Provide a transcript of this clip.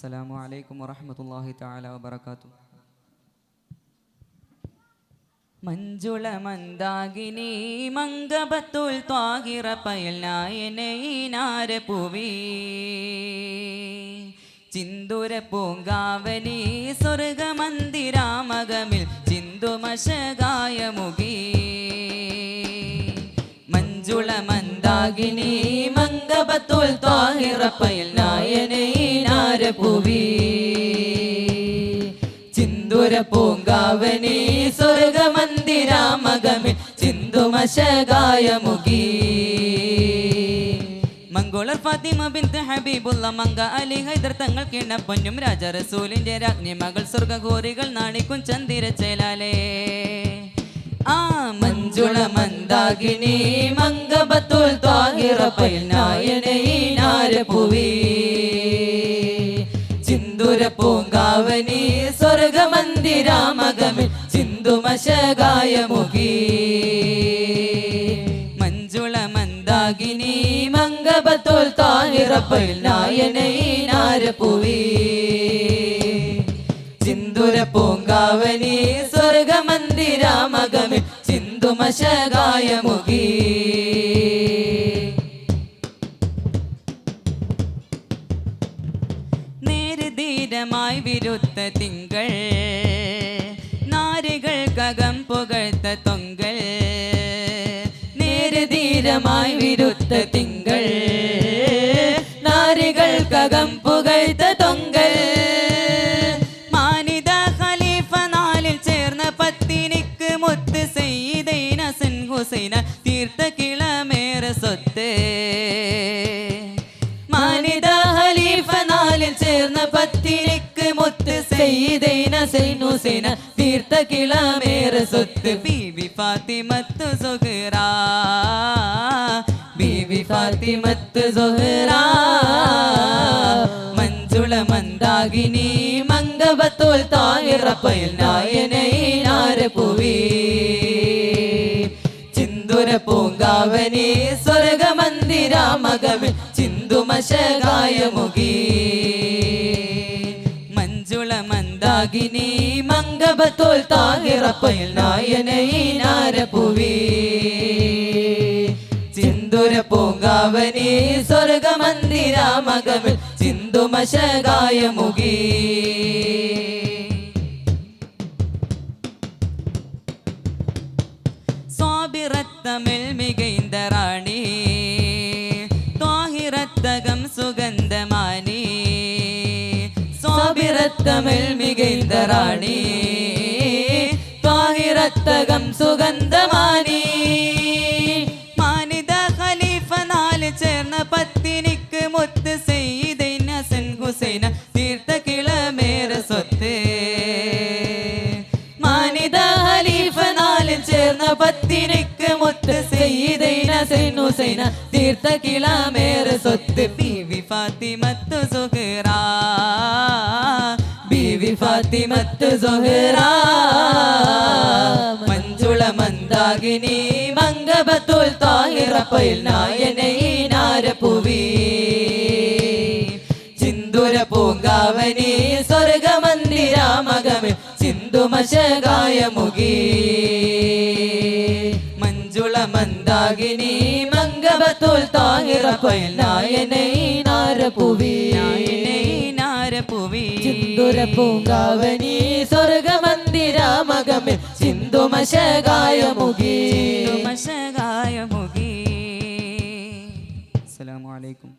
അസ്സലാമു അലൈക്കും വറഹമത്തല്ലാഹി തആല വബറകാതു മഞ്ജുള മന്ദാകിനി മംഗബത്തുൽ പയൽ പയൽനായനൈനാര പൂവി. ചിന്തുര പൂങ്കാവലി സ്വർഗമന്ദിരാമകമിൽ ചിന്തുമശകായ മുഖി മഞ്ജുള മന്ദാകിനി മംഗബത്തുൽ ത്വാഹിറ പയൽ നായനീനാര പുവി. ചിന്തുര പൂങ്കാവനി സ്വർഗമന്ദിരാമകമിൽ ചിന്തുമശകായ മുഖി. മംഗോളർ ഫാത്തിമ ബിന്ത് ഹബീബുള്ള മങ്ക അലി ഹൈദർ തങ്ങൾ കിണ പൊന്നും രാജ റസൂലിന്റെ രാജ്ഞി മകൾ സ്വർഗഘോറികൾ നാണിക്കും ചന്ദിര ചേലാലേ. ആ മഞ്ജുള മന്ദാകിനി മംഗബത്തുൽ ത്വാഹിറ പൈനായനീനാര പുവി ചിന്തുര പൂങ്കാവനി സ്വർഗമന്ദിരാമകമിൽ ചിന്തുമശകായ മുഖി. മഞ്ജുള മന്ദാകിനി മംഗബത്തുൽ താഹിറപ്പൽ നായനീനാര പുവി ചിന്തുര പൂങ്കാവനി സ്വർഗമന്ദിരാമകമിൽ ചിന്തുമശകായ മുഖി വിരുദ്ധ തിങ്കൾ നാരുകൾക്കകം പുകഴ്ത്ത തൊങ്കൽ. നേരുധീരമായി വിരുദ്ധ തിങ്കൾ നാരുകൾക്കകം പുകഴ്ത്ത തൊങ്കൽ. ഹുസൈന തീർത്ത കിളമേറ സ്വത്തേ. മാനിത ഹലീഫ നാലിൽ ചേർന്ന പത്തിനിക്ക് മുത്ത് സെയ്തൈന ഹസൻ ഹുസൈന തീർത്ത കിളമേറ സ്വത്ത് ബീവി ഫാത്തിമത്ത് സുഹറ. ബീവി ഫാത്തിമത്ത് സുഹറ. മഞ്ജുള മന്ദാകിനി മംഗവത്തോൽ താഹിറപ്പയൽ നായനൈ പുവി ചിന്തുര പൂങ്കാവനി ചിന്തുമശകായ മുഖി മഞ്ജുള മന്ദാകിനി മംഗബത്തോൽ താകിറപ്പയിൽ നായനീനാര പുവി ചിന്തുര പൂങ്കാവനി ചിന്തുമശകായ മുഖി மிகைந்த ராணி റാണി சுகந்தமானி സുഗന്ധമാനി மிகைந்த ராணி റാണി. சுகந்தமானி மானித നാല് ചേർന്ന പത്തിനിക്ക് മുത്ത് സെയ്തൈൻ ഹസൻ ഹുസൈന തീർത്ത കിളമേറെ സ്വത്ത്. മാനിത ഖലീഫ പത്തിനിക്ക് മുത്ത് സെയ്തൈന ഹസൻ ഹുസൈന തീർത്ത കിളമേറെ സ്വത്ത്. ബീവി ഫാത്തിമത്ത് സുഹറ. ബീവി ഫാത്തിമത്ത് സുഹറ. മഞ്ജുള മന്ദാകിനി മംഗബത്തുൽ താഹിറപ്പയിൽ നായനീനാര പുവി ചിന്തുര പൂങ്കാവനി സ്വർഗമന്ദിരാമകമിൽ ചിന്തുമശകായ മുഖി മഞ്ജുള മന്ദാകിനി മംഗബത്തുൽ താഹിറപ്പയിൽ നായനീനാര നാരപുവി നായനീനാര പുവി ചിന്തുര പൂങ്കാവനി സ്വർഗമന്ദിരാമകമിൽ സിന്ധുമശകായ മുഖി സിന്ധുമശകായ മുഖി അസ്സലാമു അലൈക്കും.